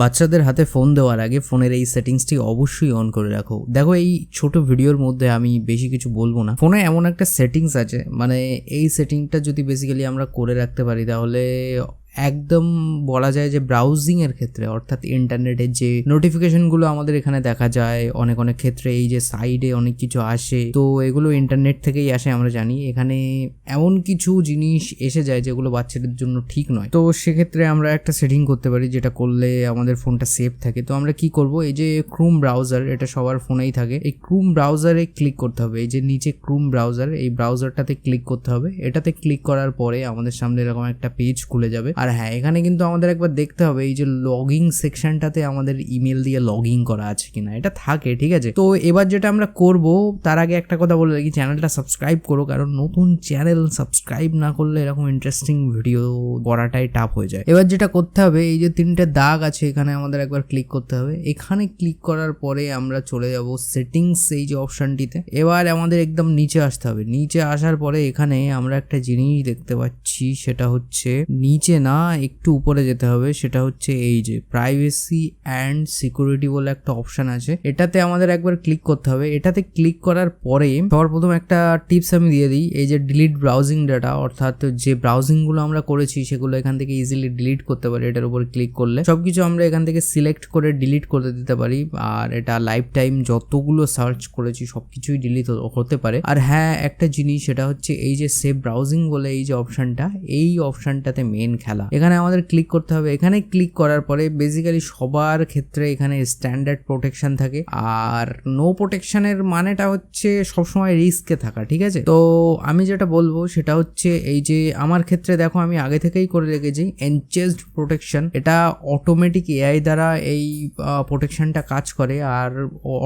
বাচ্চাদের হাতে ফোন দেওয়ার আগে ফোনের এই সেটিংসটি অবশ্যই অন করে রাখো। দেখো এই ছোট ভিডিওর মধ্যে আমি বেশি কিছু বলব না। ফোনে এমন একটা সেটিংস আছে মানে এই সেটিংটা যদি বেসিক্যালি আমরা করে রাখতে পারি, তাহলে একদম বলা যায় যে ব্রাউজিং এর ক্ষেত্রে, অর্থাৎ ইন্টারনেটের যে নোটিফিকেশনগুলো আমাদের এখানে দেখা যায়, অনেক অনেক ক্ষেত্রে এই যে সাইডে অনেক কিছু আসে, তো এগুলো ইন্টারনেট থেকেই আসে আমরা জানি। এখানে এমন কিছু জিনিস এসে যায় যেগুলো বাচ্চাদের জন্য ঠিক নয়। তো সেক্ষেত্রে আমরা একটা সেটিং করতে পারি যেটা করলে আমাদের ফোনটা সেফ থাকে। তো আমরা কি করব? এই যে ক্রুম ব্রাউজার এটা সবার ফোনেই থাকে। এই ক্রুম ব্রাউজারে ক্লিক করতে হবে। এই যে নিচে ক্রুম ব্রাউজার এই ব্রাউজারটাতে ক্লিক করতে হবে। এটাতে ক্লিক করার পরে আমাদের সামনে এরকম একটা পেজ খুলে যাবে। আর হ্যাঁ এখানে কিন্তু আমাদের একবার দেখতে হবে এই যে লগিং সেকশনটাতে আমাদের ইমেল দিয়ে লগইন করা আছে কিনা। এটা থাকে, ঠিক আছে? তো এবার যেটা আমরা করব, তার আগে একটা কথা বলে রাখি, চ্যানেলটা সাবস্ক্রাইব করো, কারণ নতুন চ্যানেল সাবস্ক্রাইব না করলে এরকম ইন্টারেস্টিং ভিডিও করাটাই টাফ হয়ে যায়। এবার যেটা করতে হবে, এই যে তিনটে দাগ আছে, এখানে আমাদের একবার ক্লিক করতে হবে। এখানে ক্লিক করার পরে আমরা চলে যাব সেটিংস এই যে অপশনটিতে এবার আমাদের একদম নিচে আসতে হবে। নিচে আসার পরে এখানে আমরা একটা জিনিস দেখতে পাচ্ছি, সেটা হচ্ছে নিচে না একটু উপরে যেতে হবে, সেটা হচ্ছে এই যে প্রাইভেসি অ্যান্ড সিকিউরিটি বলে একটা অপশন আছে। এটাতে আমাদের একবার ক্লিক করতে হবে। এটাতে ক্লিক করার পরে সবার প্রথম একটা টিপস আমি দিয়ে দিই। এই যে ডিলিট ব্রাউজিং ডাটা অর্থাৎ যে ব্রাউজিংগুলো আমরা করেছি, সেগুলো এখান থেকে ইজিলি ডিলিট করতে পারি, এটার উপর ক্লিক করলে। সবকিছু আমরা এখান থেকে সিলেক্ট করে ডিলিট করে দিতে পারি। আর এটা লাইফ টাইম যতগুলো সার্চ করেছি, সবকিছুই ডিলিট হতে পারে। আর হ্যাঁ একটা জিনিস, সেটা হচ্ছে এই যে সেভ ব্রাউজিং বলে এই যে অপশনটা এই অপশনটাতে মেন খেলা এখানে আমাদের ক্লিক করতে হবে। এখানে ক্লিক করার পরে বেসিক্যালি সবার ক্ষেত্রে এখানে স্ট্যান্ডার্ড প্রোটেকশন থাকে। আর নো প্রোটেকশনের মানেটা হচ্ছে সবসময় রিস্কে থাকা, ঠিক আছে? তো আমি যেটা বলব সেটা হচ্ছে এই যে আমার ক্ষেত্রে দেখো আমি আগে থেকেই করে রেখেছি এনচেসড প্রোটেকশন এটা অটোমেটিক এআই দ্বারা এই প্রোটেকশনটা কাজ করে আর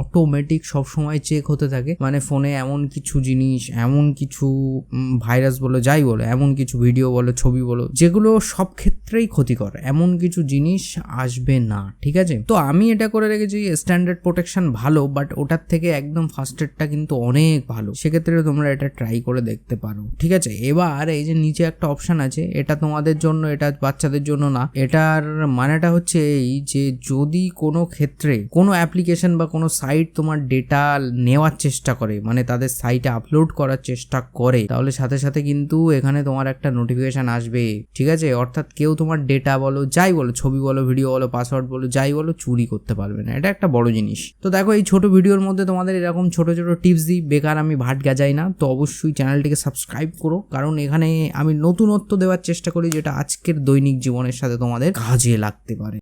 অটোমেটিক সবসময় চেক হতে থাকে। মানে ফোনে এমন কিছু জিনিস, এমন কিছু ভাইরাস বলো, যাই বলো, এমন কিছু ভিডিও বলো, ছবি বলো, যেগুলো সব ক্ষেত্রেই ক্ষতিকর, এমন কিছু জিনিস আসবে না, ঠিক আছে? তো আমি এটা করে রেখেছি স্ট্যান্ডার্ড প্রোটেকশন ভালো বাট ওটার থেকে একদম ফার্স্ট এডটা কিন্তু অনেক ভালো। সেক্ষেত্রে তোমরা এটা ট্রাই করে দেখতে পারো, ঠিক আছে? এবার এই যে নিচে একটা অপশন আছে, এটা তোমাদের জন্য, এটা বাচ্চাদের জন্য না, এটার মানেটা হচ্ছে এই যে যদি কোনো ক্ষেত্রে কোনো অ্যাপ্লিকেশন বা কোনো সাইট তোমার ডেটা নেওয়ার চেষ্টা করে মানে তাদের সাইটে আপলোড করার চেষ্টা করে, তাহলে সাথে সাথে কিন্তু এখানে তোমার একটা নোটিফিকেশন আসবে, ঠিক আছে? অর্থাৎ কেউ তোমার ডেটা বলো, যাই বলো, ছবি বলো ভিডিও বলো পাসওয়ার্ড বলো, যাই বলো, চুরি করতে পারবে না। এটা একটা বড় জিনিস। তো দেখো, এই ছোট ভিডিওর মধ্যে তোমাদের এরকম ছোট ছোট টিপস দিই। বেকার আমি ভাট গাজাই না। তো অবশ্যই চ্যানেলটিকে সাবস্ক্রাইব করো। কারণ এখানে আমি নতুনত্ব দেওয়ার চেষ্টা করি, যেটা আজকের দৈনিক জীবনের সাথে তোমাদের কাজে লাগতে পারে।